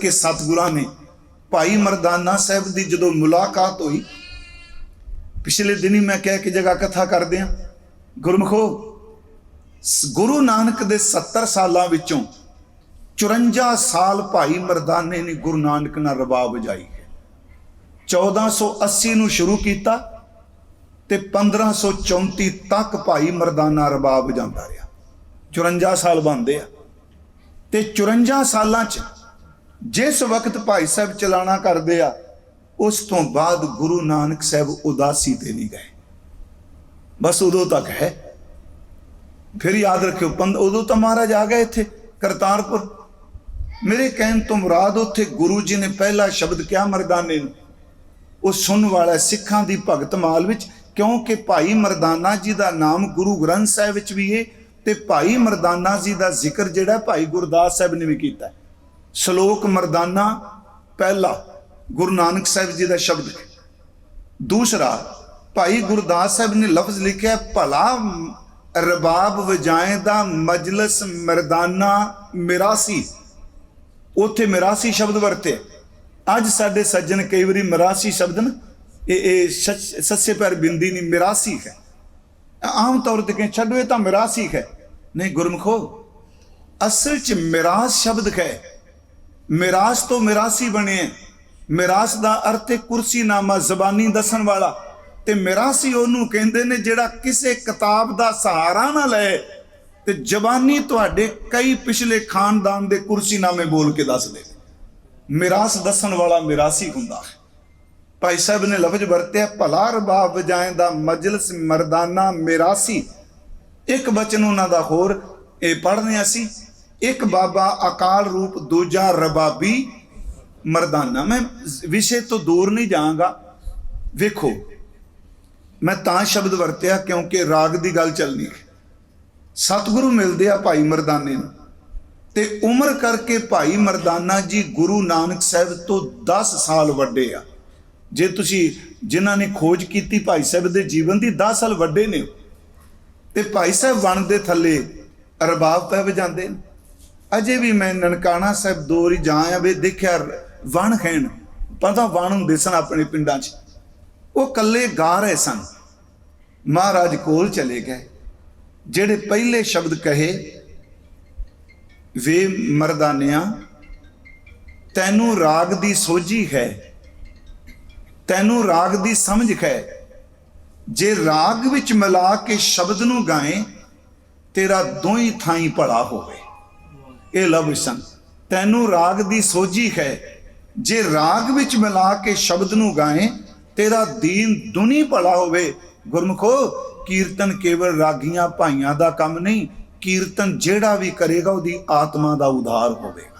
ਕਿ ਸਤਿਗੁਰਾਂ ਨੇ ਭਾਈ ਮਰਦਾਨਾ ਸਾਹਿਬ ਦੀ ਜਦੋਂ ਮੁਲਾਕਾਤ ਹੋਈ, ਪਿਛਲੇ ਦਿਨੀ ਮੈਂ ਕਹਿ ਕੇ ਜਗ੍ਹਾ ਕਥਾ ਕਰਦੇ ਆ ਗੁਰਮਖੋ ਗੁਰੂ ਨਾਨਕ ਦੇ 70 ਸਾਲਾਂ ਵਿੱਚੋਂ 54 ਸਾਲ ਭਾਈ ਮਰਦਾਨੇ ਨੇ ਗੁਰੂ ਨਾਨਕ ਨਾਲ ਰਬਾਬ ਵਜਾਈ ਹੈ। 1480 ਨੂੰ ਸ਼ੁਰੂ ਕੀਤਾ ਤੇ 1534 ਤੱਕ ਭਾਈ ਮਰਦਾਨਾ ਰਬਾਬ ਵਜਾਉਂਦਾ ਰਿਹਾ। 54 ਸਾਲ ਬੰਦੇ ਆ। ਤੇ 54 ਸਾਲਾਂ ਚ ਜਿਸ ਵਕਤ ਭਾਈ ਸਾਹਿਬ ਚਲਾਣਾ ਕਰਦੇ ਆ, ਉਸ ਤੋਂ ਬਾਅਦ ਗੁਰੂ ਨਾਨਕ ਸਾਹਿਬ ਉਦਾਸੀ ਤੇ ਨਹੀਂ ਗਏ। ਬਸ ਉਦੋਂ ਤੱਕ ਹੈ। ਫਿਰ ਯਾਦ ਰੱਖਿਓ, ਪੰਦ, ਉਦੋਂ ਤਾਂ ਮਹਾਰਾਜ ਆ ਗਏ ਇੱਥੇ, ਕਰਤਾਰਪੁਰ। ਮੇਰੇ ਕਹਿਣ ਤੋਂ ਮੁਰਾਦ ਉੱਥੇ ਗੁਰੂ ਜੀ ਨੇ ਪਹਿਲਾ ਸ਼ਬਦ ਕਿਹਾ ਮਰਦਾਨੇ ਨੂੰ? ਉਹ ਸੁਣ ਵਾਲਾ ਸਿੱਖਾਂ ਦੀ ਭਗਤ ਮਾਲ ਵਿੱਚ, ਕਿਉਂਕਿ ਭਾਈ ਮਰਦਾਨਾ ਜੀ ਦਾ ਨਾਮ ਗੁਰੂ ਗ੍ਰੰਥ ਸਾਹਿਬ ਵਿੱਚ ਵੀ ਹੈ ਤੇ ਭਾਈ ਮਰਦਾਨਾ ਜੀ ਦਾ ਜ਼ਿਕਰ ਜਿਹੜਾ ਭਾਈ ਗੁਰਦਾਸ ਸਾਹਿਬ ਨੇ ਵੀ ਕੀਤਾ। ਸ਼ਲੋਕ ਮਰਦਾਨਾ ਪਹਿਲਾ ਗੁਰੂ ਨਾਨਕ ਸਾਹਿਬ ਜੀ ਦਾ ਸ਼ਬਦ ਹੈ। ਦੂਸਰਾ, ਭਾਈ ਗੁਰਦਾਸ ਸਾਹਿਬ ਨੇ ਲਫ਼ਜ਼ ਲਿਖਿਆ, ਭਲਾ ਰਬਾਬ ਵਜਾਏ ਦਾ ਮਜਲਸ ਮਰਦਾਨਾ ਮਿਰਾਸੀ ਉੱਥੇ ਮਿਰਾਸੀ ਸ਼ਬਦ ਵਰਤੇ ਅੱਜ ਸਾਡੇ ਸੱਜਣ ਕਈ ਵਾਰੀ ਮਿਰਾਸੀ ਸ਼ਬਦ ਨਾ, ਇਹ ਇਹ ਸੱਸੇ ਪੈਰ ਬਿੰਦੀ ਨਹੀਂ, ਮਿਰਾਸੀ ਹੈ। ਆਮ ਤੌਰ ਤੇ ਕਹਿੰਦੇ, ਛੱਡੋ, ਇਹ ਤਾਂ ਮਿਰਾਸੀ ਹੈ। ਨਹੀਂ, ਗੁਰਮਖੋ, ਅਸਲ ਚ ਮਿਰਾਸ ਸ਼ਬਦ ਹੈ। ਮਿਰਾਸ ਤੋਂ ਮਿਰਾਸੀ ਬਣੇ ਮਿਰਾਸ ਦਾ ਅਰਥ ਹੈ ਕੁਰਸੀਨਾਮਾ, ਜ਼ਬਾਨੀ ਦੱਸਣ ਵਾਲਾ। ਤੇ ਮਿਰਾਸੀ ਉਹਨੂੰ ਕਹਿੰਦੇ ਨੇ ਜਿਹੜਾ ਕਿਸੇ ਕਿਤਾਬ ਦਾ ਸਹਾਰਾ ਨਾ ਲਏ ਤੇ ਜ਼ਬਾਨੀ ਤੁਹਾਡੇ ਕਈ ਪਿਛਲੇ ਖਾਨਦਾਨ ਦੇ ਕੁਰਸੀਨਾਮੇ ਬੋਲ ਕੇ ਦੱਸ ਦੇ। ਮਿਰਾਸ ਦੱਸਣ ਵਾਲਾ ਮਿਰਾਸੀ ਹੁੰਦਾ ਹੈ। ਭਾਈ ਸਾਹਿਬ ਨੇ ਲਫ਼ਜ਼ ਵਰਤਿਆ, ਭਲਾ ਰਬਾਬ ਵਜਾਏ ਦਾ ਮਜਲਿਸ ਮਰਦਾਨਾ ਮਿਰਾਸੀ। ਇੱਕ ਬਚਨ ਉਹਨਾਂ ਦਾ ਹੋਰ, ਇਹ ਪੜ੍ਹਨੇ ਅਸੀਂ। ਇੱਕ ਬਾਬਾ ਅਕਾਲ ਰੂਪ, ਦੂਜਾ ਰਬਾਬੀ ਮਰਦਾਨਾ। ਮੈਂ ਵਿਸ਼ੇ ਤੋਂ ਦੂਰ ਨਹੀਂ ਜਾਵਾਂਗਾ। ਵੇਖੋ, ਮੈਂ ਤਾਂ ਸ਼ਬਦ ਵਰਤਿਆ ਕਿਉਂਕਿ ਰਾਗ ਦੀ ਗੱਲ ਚੱਲਣੀ ਹੈ। ਸਤਿਗੁਰੂ ਮਿਲਦੇ ਆ ਭਾਈ ਮਰਦਾਨੇ ਨੂੰ। ਤੇ ਉਮਰ ਕਰਕੇ ਭਾਈ ਮਰਦਾਨਾ ਜੀ ਗੁਰੂ ਨਾਨਕ ਸਾਹਿਬ ਤੋਂ 10 ਸਾਲ ਵੱਡੇ ਆ। ਜੇ ਤੁਸੀਂ, ਜਿਨ੍ਹਾਂ ਨੇ ਖੋਜ ਕੀਤੀ ਭਾਈ ਸਾਹਿਬ ਦੇ ਜੀਵਨ ਦੀ 10 ਸਾਲ ਵੱਡੇ ਨੇ ਤੇ ਭਾਈ ਸਾਹਿਬ ਵਣ ਦੇ ਥੱਲੇ ਰਬਾਬ ਪੈ ਵਜਾਉਂਦੇ ਨੇ। ਅਜੇ ਵੀ ਮੈਂ ਨਨਕਾਣਾ ਸਾਹਿਬ ਦੋ ਵਾਰੀ ਜਾ ਆ ਦੇਖਿਆ ਵਣ ਖੈਣ ਪਤਾ ਵਣ ਨੂੰ ਦਿਸਣ ਆਪਣੇ ਪਿੰਡਾਂ 'ਚ। ਉਹ ਕੱਲੇ ਗਾ ਰਹੇ ਸਨ। ਮਹਾਰਾਜ ਕੋਲ ਚਲੇ ਗਏ। ਜਿਹੜੇ ਪਹਿਲੇ ਸ਼ਬਦ ਕਹੇ, ਵੇ ਮਰਦਾਨਿਆਂ, ਤੈਨੂੰ ਰਾਗ ਦੀ ਸੋਝੀ ਹੈ। ਤੈਨੂੰ ਰਾਗ ਦੀ ਸਮਝ ਹੈ। ਜੇ ਰਾਗ ਵਿੱਚ ਮਿਲਾ ਕੇ ਸ਼ਬਦ ਨੂੰ ਗਾਏ, ਤੇਰਾ ਦੋਈ ਥਾਈ ਭਲਾ ਹੋਵੇ। ਇਹ ਲਵ ਸਨ ਤੈਨੂੰ ਰਾਗ ਦੀ ਸੋਝੀ ਹੈ। ਜੇ ਰਾਗ ਵਿੱਚ ਮਿਲਾ ਕੇ ਸ਼ਬਦ ਨੂੰ ਗਾਏ, ਤੇਰਾ ਦੀਨ ਦੁਨੀ ਭਲਾ ਹੋਵੇ। ਗੁਰਮਖੋ, ਕੀਰਤਨ ਕੇਵਲ ਰਾਗੀਆਂ ਭਾਈਆਂ ਦਾ ਕੰਮ ਨਹੀਂ, ਕੀਰਤਨ ਜਿਹੜਾ ਵੀ ਕਰੇਗਾ, ਉਹਦੀ ਆਤਮਾ ਦਾ ਉਧਾਰ ਹੋਵੇਗਾ।